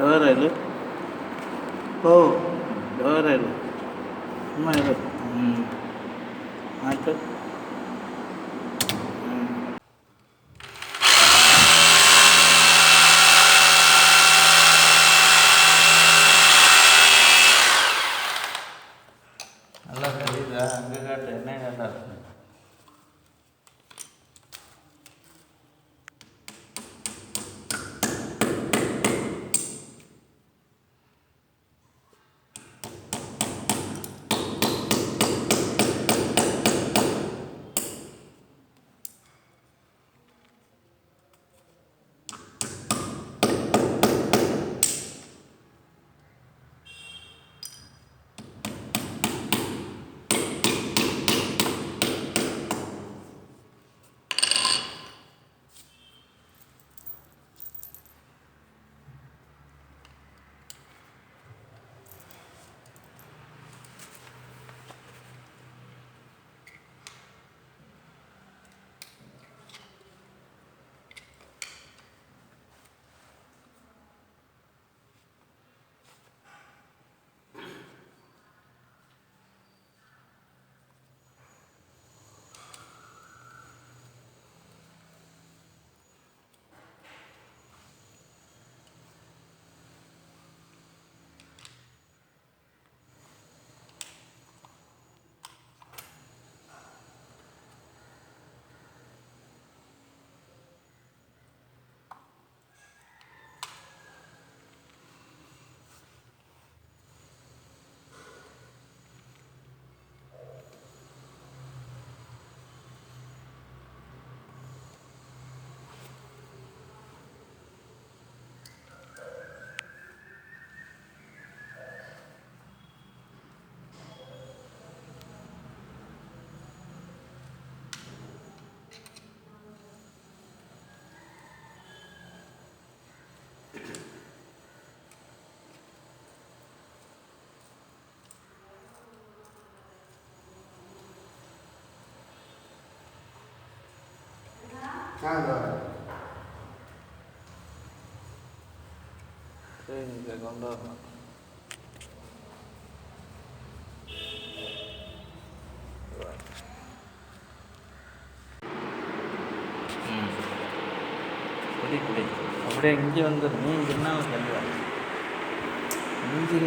ఎవరైలు ఓ ఎవరైలు అమ్మ ఎవరు మాట్లాడు நல்லா தெரியுதா அங்கே காட்டு என்ன காட்டா சரி இங்கே கொண்டு வரணும் அப்படியே இங்கே வந்துடு நீ என்ன கல்வி இஞ்சி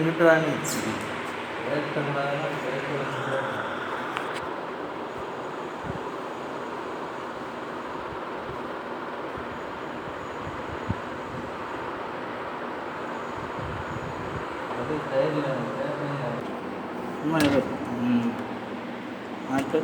இங்கிட்டு வாங்க